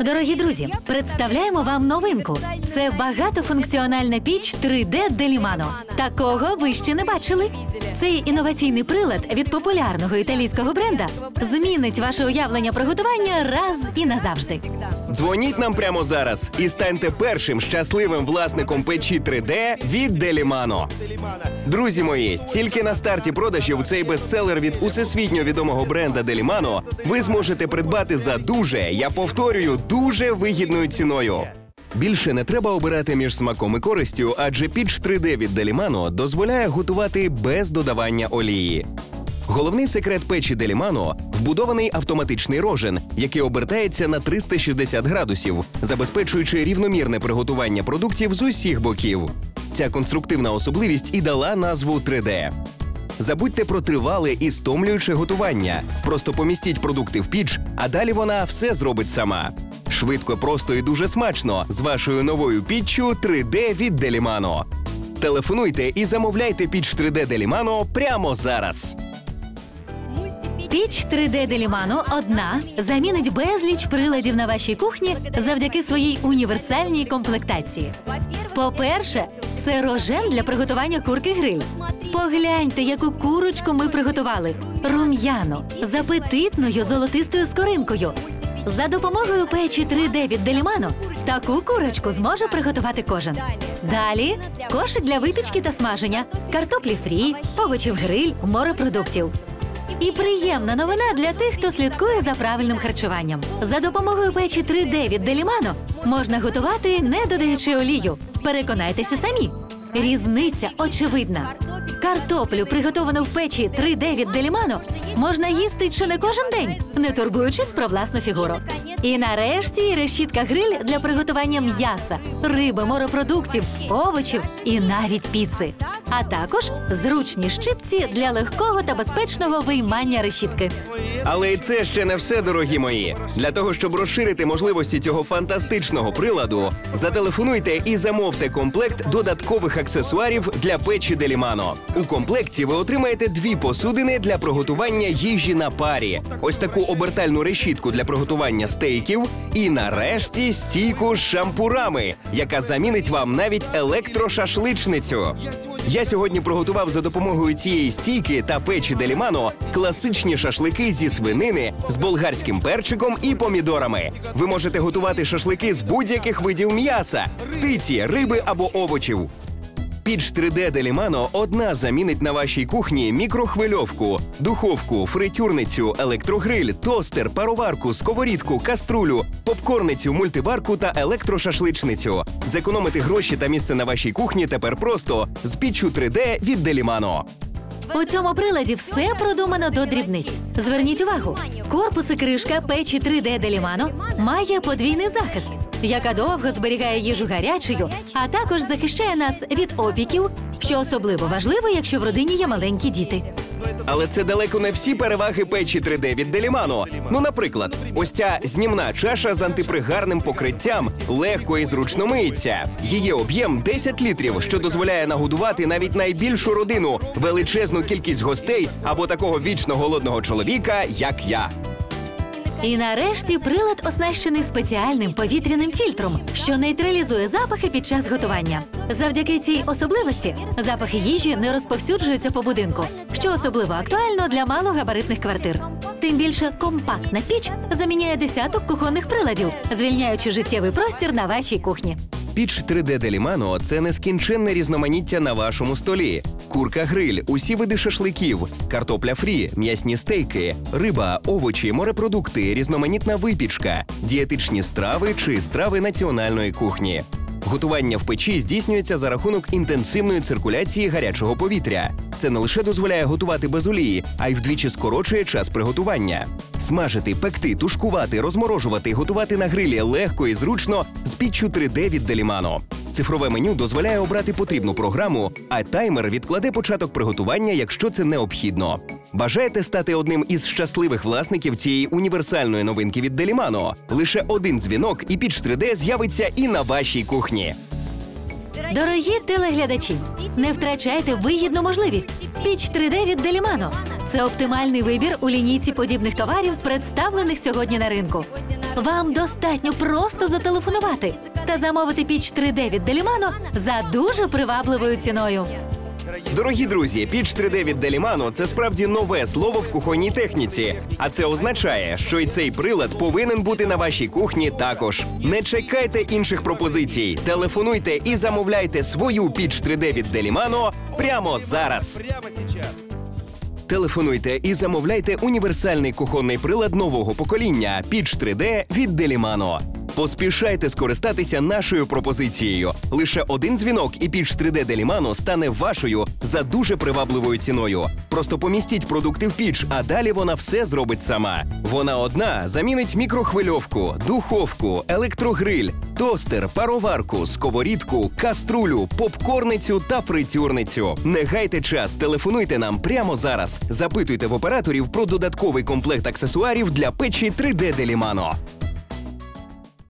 Дорогі друзі, представляємо вам новинку. Це багатофункціональна піч 3D Делімано. Такого ви ще не бачили. Цей інноваційний прилад від популярного італійського бренда змінить ваше уявлення про готування раз і назавжди. Дзвоніть нам прямо зараз і станьте першим щасливим власником печі 3D від Делімано. Друзі мої, тільки на старті продажів цей бестселер від усесвітньо відомого бренда Делімано ви зможете придбати за дуже, я повторюю, дуже вигідною ціною. Більше не треба обирати між смаком і користю, адже піч 3D від Делімано дозволяє готувати без додавання олії. Головний секрет печі Делімано вбудований автоматичний рожен, який обертається на 360 градусів, забезпечуючи рівномірне приготування продуктів з усіх боків. Ця конструктивна особливість і дала назву 3D. Забудьте про тривале і стомлююче готування. Просто помістіть продукти в піч, а далі вона все зробить сама. Швидко, просто і дуже смачно з вашою новою піччю 3D від Делімано. Телефонуйте і замовляйте піч 3D Делімано прямо зараз. Піч 3D Делімано одна замінить безліч приладів на вашій кухні завдяки своїй універсальній комплектації. По-перше, це рожен для приготування курки гриль. Погляньте, яку курочку ми приготували. Рум'яно, з апетитною золотистою скоринкою. За допомогою печі 3D від Делімано таку курочку зможе приготувати кожен. Далі кошик для випічки та смаження, картоплі фрі, овочів гриль, морепродуктів. І приємна новина для тих, хто слідкує за правильним харчуванням. За допомогою печі 3D від Делімано можна готувати, не додаючи олію. Переконайтеся самі. Різниця очевидна. Картоплю, приготовану в печі 3D від Делімано, можна їсти чи не кожен день, не турбуючись про власну фігуру. І нарешті решітка гриль для приготування м'яса, риби, морепродуктів, овочів і навіть піци. А також зручні щипці для легкого та безпечного виймання решітки. Але і це ще не все, дорогі мої. Для того, щоб розширити можливості цього фантастичного приладу, зателефонуйте і замовте комплект додаткових аксесуарів для печі Делімано. У комплекті ви отримаєте дві посудини для приготування їжі на парі, ось таку обертальну решітку для приготування стейків, і нарешті стійку з шампурами, яка замінить вам навіть електрошашличницю. Я сьогодні приготував за допомогою цієї стійки та печі Делімано класичні шашлики зі свинини з болгарським перчиком і помідорами. Ви можете готувати шашлики з будь-яких видів м'яса, птиці, риби або овочів. Піч 3D Делімано одна замінить на вашій кухні мікрохвильовку, духовку, фритюрницю, електрогриль, тостер, пароварку, сковорідку, каструлю, попкорницю, мультиварку та електрошашличницю. Зекономити гроші та місце на вашій кухні тепер просто з піччю 3D від Делімано. У цьому приладі все продумано до дрібниць. Зверніть увагу, корпус і кришка печі 3D Делімано має подвійний захист, яка довго зберігає їжу гарячою, а також захищає нас від опіків, що особливо важливо, якщо в родині є маленькі діти. Але це далеко не всі переваги печі 3D від Делімано. Ну, наприклад, ось ця знімна чаша з антипригарним покриттям легко і зручно миється. Її об'єм 10 літрів, що дозволяє нагодувати навіть найбільшу родину, величезну кількість гостей або такого вічно голодного чоловіка, як я. І нарешті прилад оснащений спеціальним повітряним фільтром, що нейтралізує запахи під час готування. Завдяки цій особливості запахи їжі не розповсюджуються по будинку, що особливо актуально для малогабаритних квартир. Тим більше компактна піч заміняє десяток кухонних приладів, звільняючи життєвий простір на вашій кухні. Піч 3D Делімано – це нескінченне різноманіття на вашому столі. Курка гриль, усі види шашликів, картопля фрі, м'ясні стейки, риба, овочі, морепродукти, різноманітна випічка, дієтичні страви чи страви національної кухні. Готування в печі здійснюється за рахунок інтенсивної циркуляції гарячого повітря. Це не лише дозволяє готувати без олії, а й вдвічі скорочує час приготування. Смажити, пекти, тушкувати, розморожувати, готувати на грилі легко і зручно з піччю 3D від Делімано. Цифрове меню дозволяє обрати потрібну програму, а таймер відкладе початок приготування, якщо це необхідно. Бажаєте стати одним із щасливих власників цієї універсальної новинки від Делімано? Лише один дзвінок, і піч 3D з'явиться і на вашій кухні. Дорогі телеглядачі, не втрачайте вигідну можливість. Піч 3D від Делімано. Це оптимальний вибір у лінійці подібних товарів, представлених сьогодні на ринку. Вам достатньо просто зателефонувати та замовити піч 3D від Делімано за дуже привабливою ціною. Дорогі друзі, піч 3D від Делімано це справді нове слово в кухонній техніці. А це означає, що і цей прилад повинен бути на вашій кухні також. Не чекайте інших пропозицій. Телефонуйте і замовляйте свою піч 3D від Делімано прямо зараз. Телефонуйте і замовляйте універсальний кухонний прилад нового покоління піч 3D від Делімано. Поспішайте скористатися нашою пропозицією. Лише один дзвінок і піч 3D Делімано стане вашою за дуже привабливою ціною. Просто помістіть продукти в піч, а далі вона все зробить сама. Вона одна замінить мікрохвильовку, духовку, електрогриль, тостер, пароварку, сковорідку, каструлю, попкорницю та фритюрницю. Не гайте час, телефонуйте нам прямо зараз. Запитуйте в операторів про додатковий комплект аксесуарів для печі 3D Делімано.